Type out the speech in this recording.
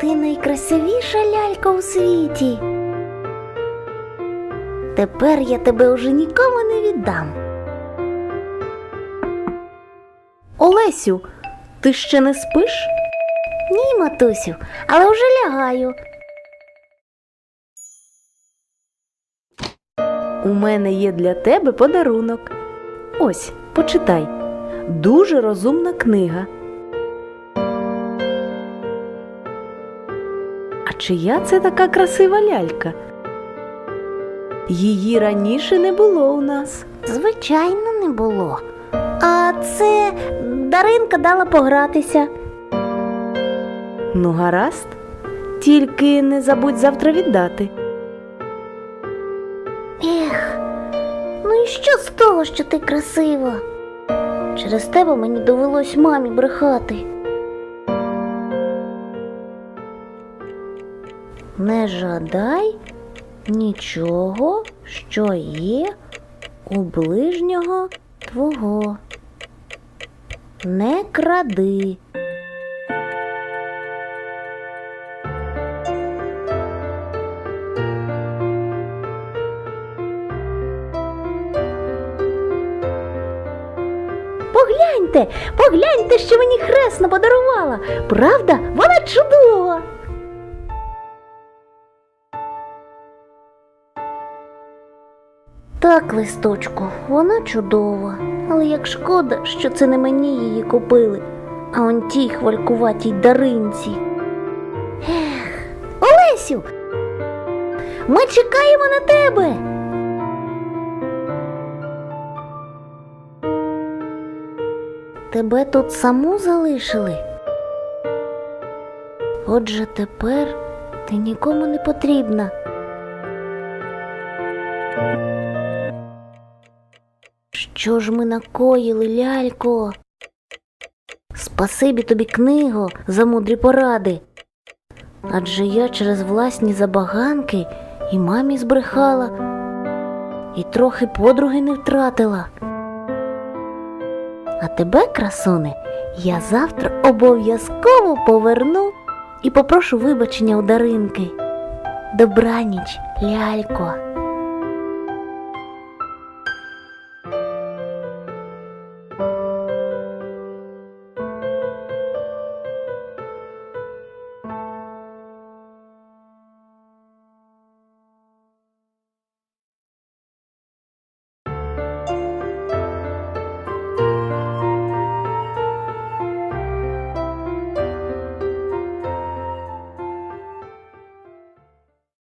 Ти найкрасивіша лялька у світі. Тепер я тебе уже нікому не віддам. Олесю, ти ще не спиш? Ні, матусю, але вже лягаю. У мене є для тебе подарунок. Ось, почитай. Дуже розумна книга. А чия це така красива лялька? Її раніше не було у нас. Звичайно, не було. А це Даринка дала погратися. Ну, гаразд. Тільки не забудь завтра віддати. Ех, ну і що з того, що ти красива? Через тебе мені довелось мамі брехати. Не жадай нічого, що є у ближнього твого. Не кради. Погляньте, погляньте, що мені хресна подарувала. Правда, вона чудова. Так, листочку, вона чудова, але як шкода, що це не мені її купили, а он тій хвалькуватій даринці. Ех, Олесю, ми чекаємо на тебе. Тебе тут саму залишили. Отже, тепер ти нікому не потрібна. Що ж ми накоїли, лялько? Спасибі тобі, книго, за мудрі поради. Адже я через власні забаганки і мамі збрехала, і трохи подруги не втратила. А тебе, красуне, я завтра обов'язково поверну і попрошу вибачення у Даринки. Добраніч, лялько.